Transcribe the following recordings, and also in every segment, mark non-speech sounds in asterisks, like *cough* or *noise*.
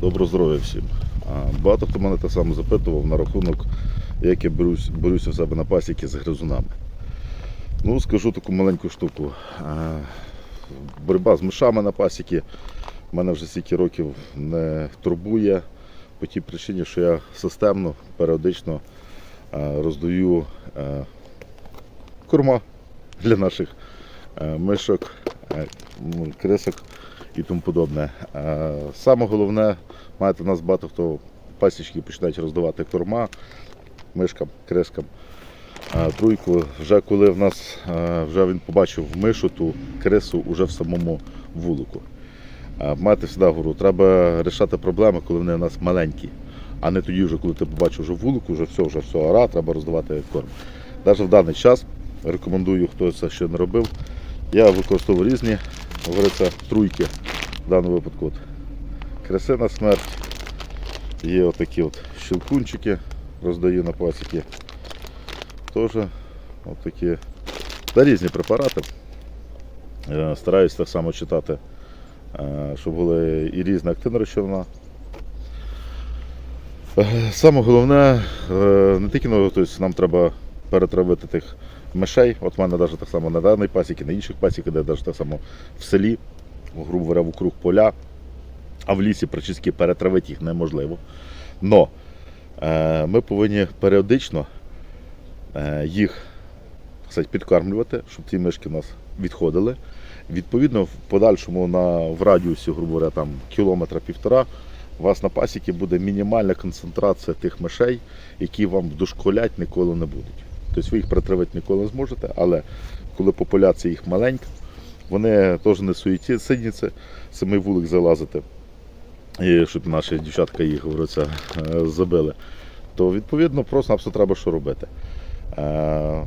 Доброго здоров'я всім. Багато хто мене так само запитував на рахунок, як я берусь, борюся в себе на пасіки з гризунами. Ну, скажу таку маленьку штуку. Боротьба з мишами на пасіки мене вже стільки років не турбує по тій причині, що я системно, періодично роздаю корма для наших мишок, крисок і тому подобне. Е, Саме головне, маєте в нас багато хто пасічки починають роздавати корма мишкам, крискам. Е, Труйку, вже коли в нас е, вже він побачив мишу, ту крису вже в самому вулику. Маєте завжди говорю, треба рішати проблеми, коли вони у нас маленькі, а не тоді, вже, коли ти побачив вже вулику, вже все, вже все, ара, треба роздавати корм. Навіть в даний час рекомендую, хто це ще не робив. Я використовую різні, говориться, труйки в даному випадку. От. Красина смерть. Є отакі от щелкунчики, роздаю на пасіки. Теж отакі. Та різні препарати. Е, Стараюсь так само читати, е, щоб були і різна активна речовина. Е, Саме головне, не тільки тобто нам треба перетравити тих мишей. От в мене навіть так само на даній пасіки, на інших пасіках, де навіть так само в селі, грубо говоря, вокруг поля, а в лісі практично перетравити їх неможливо. Но е, ми повинні періодично е, їх так сказати, підкармлювати, щоб ці мишки у нас відходили. Відповідно, в подальшому на, в радіусі, грубо говоря, там, кілометра півтора, у вас на пасіки буде мінімальна концентрація тих мишей, які вам дошколять ніколи не будуть. Тобто ви їх притравити ніколи не зможете, але коли популяція їх маленька, вони теж не суїцидніться, самий вулик залазити, і щоб наші дівчатка їх говориться, е, забили, то відповідно просто треба що робити. Е,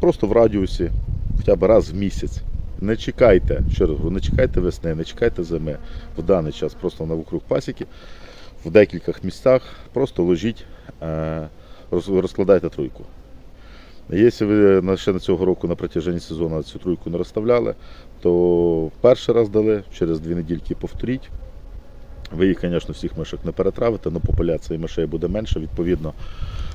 Просто в радіусі, хоча б раз в місяць. Не чекайте, ще раз не чекайте весни, не чекайте зими в даний час, просто на вокруг пасіки, в декількох місцях, просто ложіть, е, розкладайте тройку. Якщо ви ще на цього року на протяженні сезону цю тройку не розставляли, то перший раз дали, через дві недільки повторіть. Ви їх, звісно, всіх мишок не перетравите, але популяція мишей буде менше. Відповідно,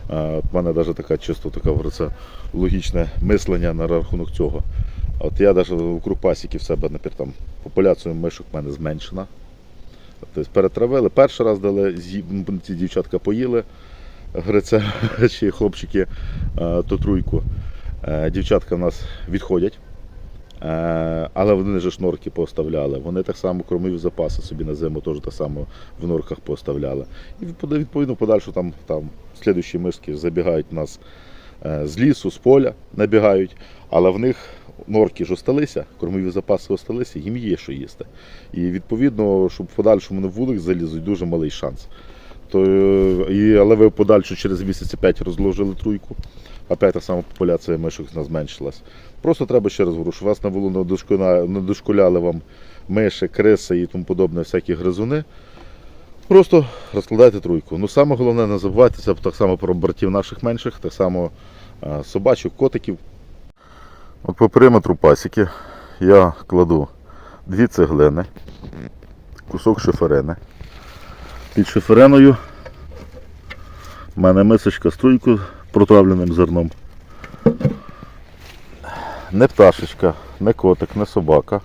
е, в мене навіть така чисто така говориться, логічне мислення на рахунок цього. От я навіть вокруг пасіки в себе, наприклад, там популяцію мишок в мене зменшена. Тобто перетравили, перший раз дали, ці дівчатка поїли, гриця чи *laughs* хлопчики е, ту труйку. Е, Дівчатка в нас відходять. Е, Але вони ж норки поставляли. Вони так само кормові запаси собі на зиму теж так само в норках поставляли. І відповідно подальше там, там слідущі мишки забігають нас з лісу, з поля набігають, але в них норки ж осталися, кормові запаси осталися, їм є що їсти. І відповідно, щоб в подальшому вони вулик залізуть, дуже малий шанс. То, е, і, але ви в подальшу через місяці 5 розложили труйку, опять та сама популяція мишок зменшилась. Просто треба ще раз говорю, що вас не було не дошкуляли вам миші, криси і тому подобне, всякі гризуни. Просто розкладайте тройку. Ну саме головне не забувайте це так само про братів наших менших, так само е, собачок, котиків. От по периметру пасіки я кладу дві цеглини, кусок шиферини. Під шифериною в мене мисочка з тройкою протравленим зерном. Не пташечка, не котик, не собака.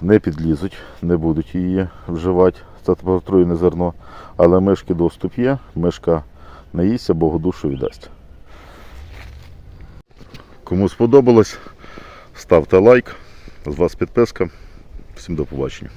Не підлізуть, не будуть її вживати. Це протруєне зерно. Але мишки доступ є, мишка не їсть, Богу душу віддасть. Кому сподобалось, ставте лайк. З вас підписка. Всім до побачення.